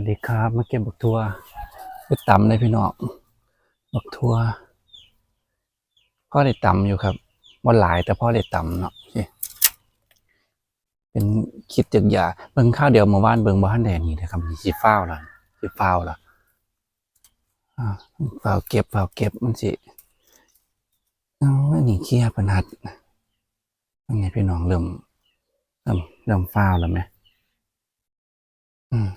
วัสดีครับมาเก็บบักทัวไปตำเลยพี่น้องบักทัวพ่อได้ต่ำอยู่ครับว่าหลายแต่พ่อได้ต่ำเนาะเป็นคิดจากยาเบิ่งข้าวเดียวเมาว่านเบิ่งบ้านแดนนี่นะครับสิฟ้าวล้วสิฟ้าวล้วอ่าฟ้าวเก็บฟ้าวเก็บมันสิเอาอันนี้เคลียร์ปัญหายังไงพี่น้องเริ่มเริ่มเริ่มฟ้าวแล้วไหมอืม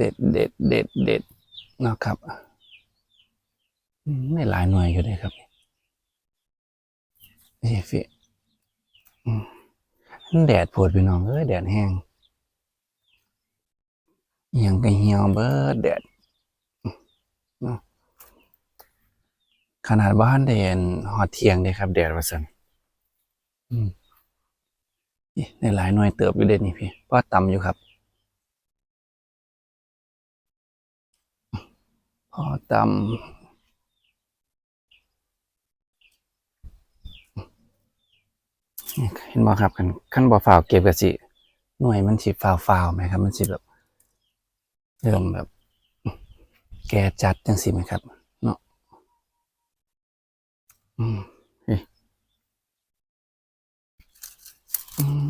เด็ดเด็ดเด็ดเด็ดนะครับไม่หลายหน่วยก็ได้ครับนี่ฟิอืมมันแดดโผดพี่น้องเอ้ยแดดแห้งยังก็เหี่ยวเบิดแดดขนาดบ้านเดนหอดเทียงเลยครับ แดดว่าสันอืมนี่ในหลายหน่วยเติบอยู่เด่นนี่พี่เพราะต่ำอยู่ครับ พอตำเห็นบ่ครับกันขั้นบ่ฝ่าวเก็บกะสิหน่วยมันสิฝ่าวฝ่าวไหมครับ มันสิแบบเริ่มแบบ แกจัดจังสิไหมครับเนาะอืมเฮ้ยอืม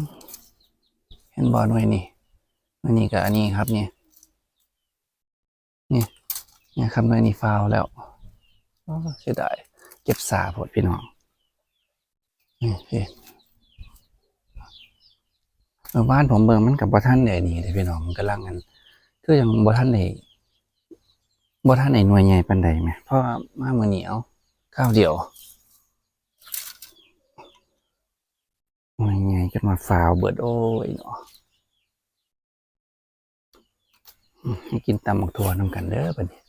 เห็นบ่หน่วยนี่หน่วยนี่กับอันนี้ครับเนี่ยนี่ เนี่ยครับหน่วยนี้ฟาวแล้วเสียดายเก็บสาพดพี่น้องนี่พี่เออบ้านผมเบิ่งมันกับบ่ท่านไหนนี่เลยพี่น้องมันกำลังกันคือยังบ่ท่านไหนบ่ท่านไหนหน่วยใหญ่ปานใดไหมเพราะว่ามามื้อนี้เอาข้าวเดียวหน่วยใหญ่จนมาฟาวเบิดโอ้ยเนาะอืมให้กินตำบักถั่วน้ำกันเด้อบัดนี้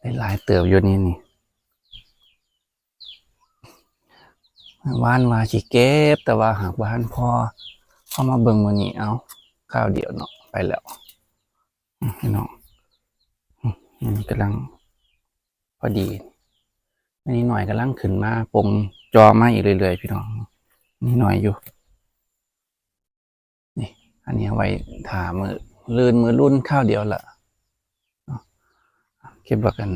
ได้หลายเติบอยู่นี่นี่ว่านว่าสิเก็บ แต่ว่าหากบ้านพ่อพ่อมาเบิ่งวันนี้เอาข้าวเดียวเนาะไปแล้วพี่น้องอันนี้กำลัง พอดี อันนี้หน่อยกำลังขึ้นมาปงจอมาอีกเรื่อยๆพี่น้องนี่หน่อยอยู่ นี่ อันนี้ไว้ถามือลื่นมือรุ่นข้าวเดียวละ ก็บบักกัน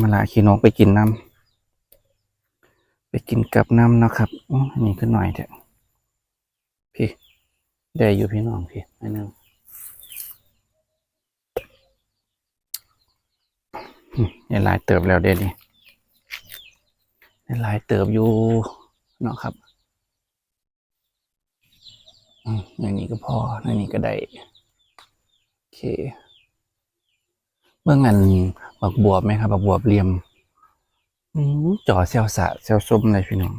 มาลาขี้นกไปกินน้ำไปกินกับน้ำนะครับอออันนี้ก็หน่อยเถอะพี่ได้อยู่พี่น้องพี่อันนึงอืมได้หลายเติบแล้วเด็ดนี่ได้หลายเติบอยู่เนาะครับอืมอันนี้ก็พออันนี้ก็ได้โอเค เมื่องันบักบวบไหมครับบักบวบเหลี่ยมจ่อเซลสะเซลส้มเลยพี่น้อง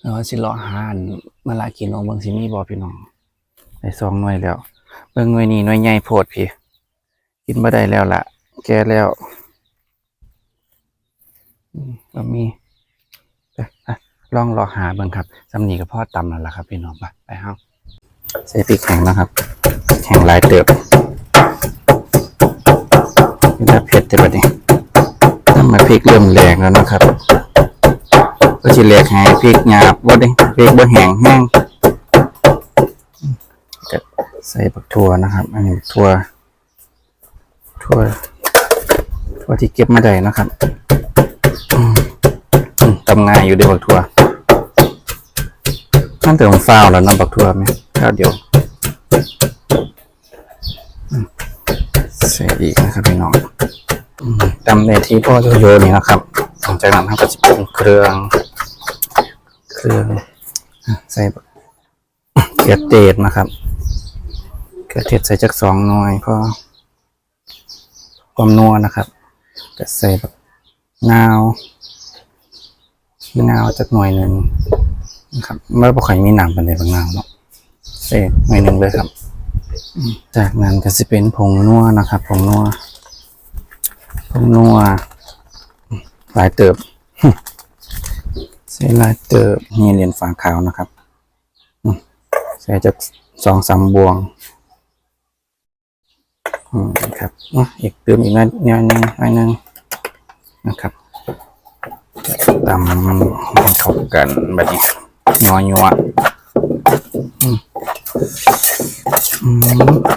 แล้วสิเลาะหานมาลากินองเบิงสิมีบ่พี่น้องได้สองหน่วยแล้ว เบิงหน่วยนี้หน่วยใหญ่โพดพี่ กินบ่ได้แล้วละแก่แล้วมก็มีไปอะลองรอหาเบิ่งครับสำนีกับพ่อตำนั่นแหละครับพี่น้องไปไปเฮาใส่พริกแข็งนะครับแข็งลายเติบ มาดแต่บัดนี้น้ำมันพริกเริ่มแรงแล้วนะครับ ก็สิแหลกให้พริกหยาบบ่ได้พริกบ่แห้งแห้งก็ใส่บักถั่วนะครับ อันนี้ถั่วถั่วถั่วที่เก็บมาได้นะครับทำงานอยู่เดียวบักถั่วนั่นแต่ของฟาวแล้วน้ำบักถั่วไหมข้าวเดียวใส่อีกนะครับพี่น้อง ตำในที่พ่อโยๆนี่นะครับหลังจากนั้นเราก็จะปรุงเครื่อง เครื่องใส่เกลือเทศนะครับเกลือเทศใส่จักสองหน่อยก็ความนัวนะครับก็ใส่แบบนาวนาวจักหน่อยหนึ่งนะครับเมื่อปกติมีหนามเป็นในบางนาวเนาะใส่หน่อยหนึ่งเลยครับ จากนั้นก็จะเป็นผงนัวนะครับผงนัว นัวหลายเติบใส่ลายเติบนี่เหรียญฝาขาวนะครับอืมใส่จากสองสามบวงอืมครับอะอีกเติมอีกนิดนึงนิดนึงนะครับตำมันให้เข้ากันแบบนี้นัวนัว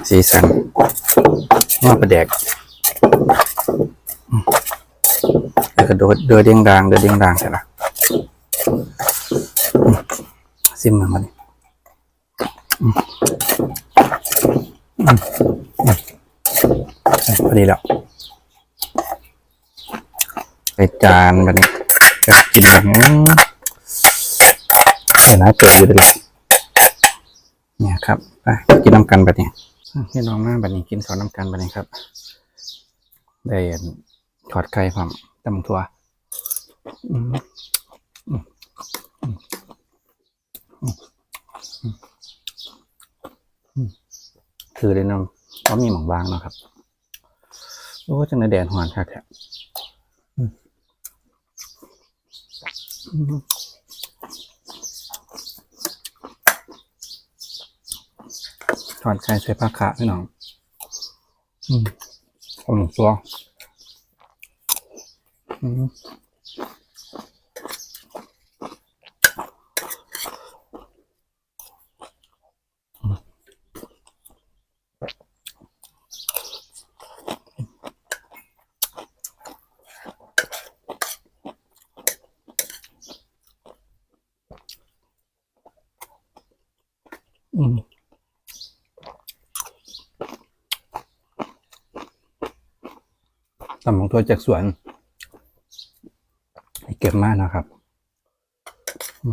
สีสันนัวประแดก ก็โดดเดือดเดียงดางเดือดเดียงดางใช่ละอืมซิมมามาดิอืมอืมอืมพอดีแล้วไปจานแบบนี้จะกินแบบนี้เดี๋ยวนะเกิดอยู่ด้วยละเนี่ยครับไปกินน้ำกันแบบนี้พี่น้องมาแบบนี้กินข้าวน้ำกันแบบนี้ครับได้ ทอดไข่ความตำทัวอืมอืมอืมอืมอืมคือเลยนาะเพรามีหมองบางเนาะครับ โอ้จังในแดดหอนค่ะแท้ถอดไข่ใส่ผ้าขาพี่น้องอืมผมตัว อืมอืมตำของตัวจากสวน เก็บมากนะครับอื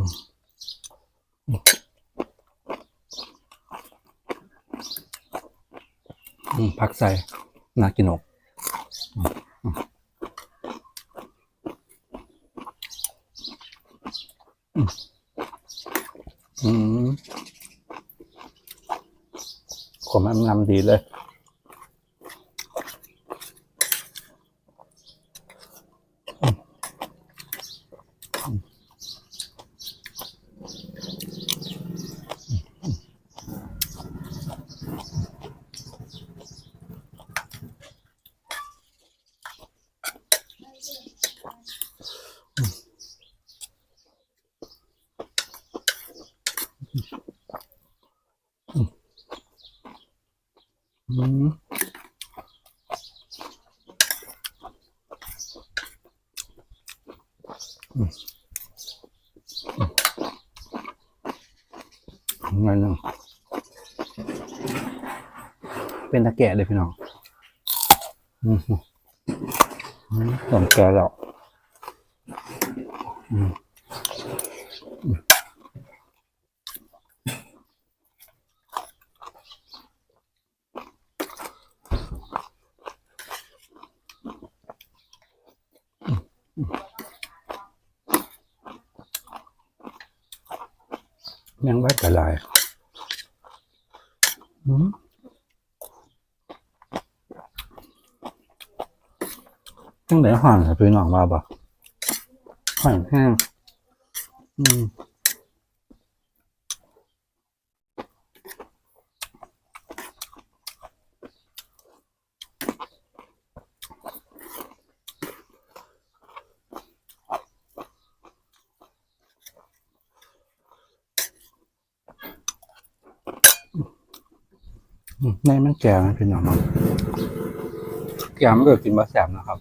มพักใส่นากินอกอืมอืมอืมขมอำลำดีเลย อืมอืมอืมไงนึงเป็นตะแกะเลยพี่น้องอืมอืมต้มแกะแล้วอืม ยังวัดกระลายอืมจังแต่ห่อนครับพี่น้องมาบ่ห่อนแห้งอืม ในมันแก่นะพี่น้องแก่มันก็กินบะแสบนะครับ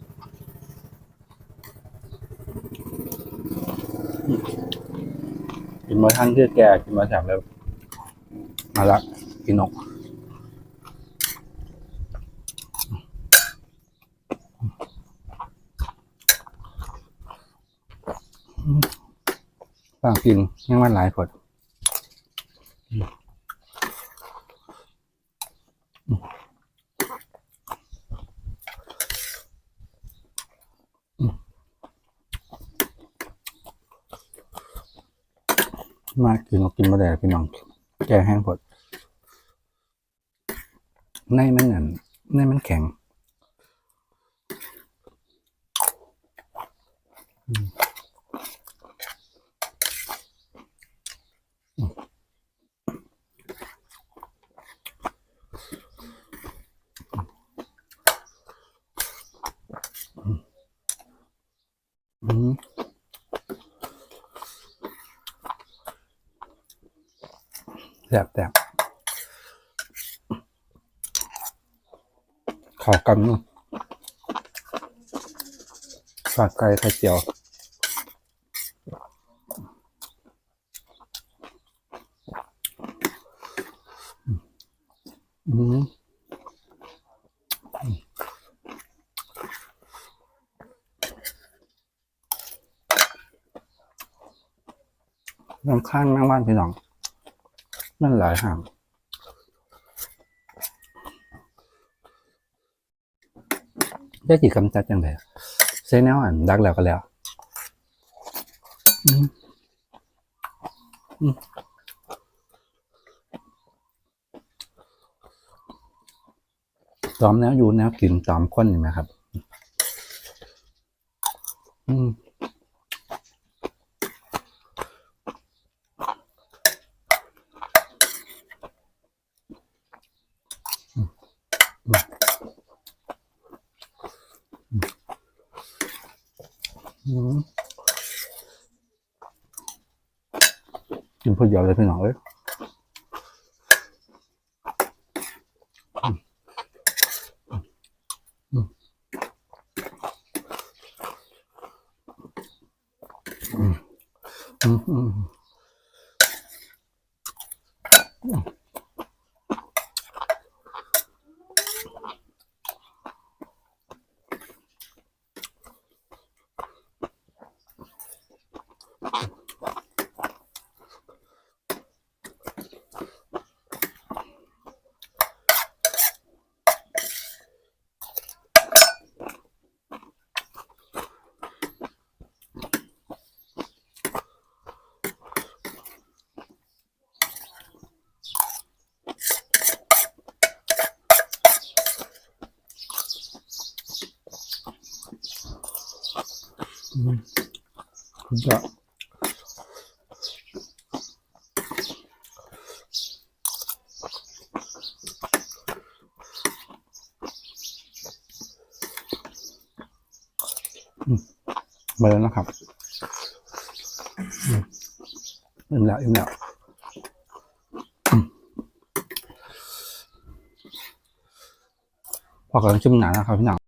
กินมาท่านเชื่อแกกินมาแสบเลยมาละกินนกต่างกินยังมันหลายคน มากินนกกินมาแต่พี่น้อง แกแห้งพดในมันนั่นในมันแข็งอืม แซ่ บแซ่บขอกันเนาะฝาดไก่ไข่เจียวอืมน้ำข้างแม่งบ้านพี่น้อง มันหลายห่างได้กี่กำจัดยังไงเซแนวอันดักแล้วก็แล้วอืมอืมตอมแนวอยู่แนวกินตอมข้นเห็นไหมครับ อืม กินพอเดียวเลยพี่น้องเอ้ยอืมอืมอืม มาแล้วนะครับอืมอิ่มแล้วอิ่มแล้วพอกันชุ่มหนานะครับพี่หนัง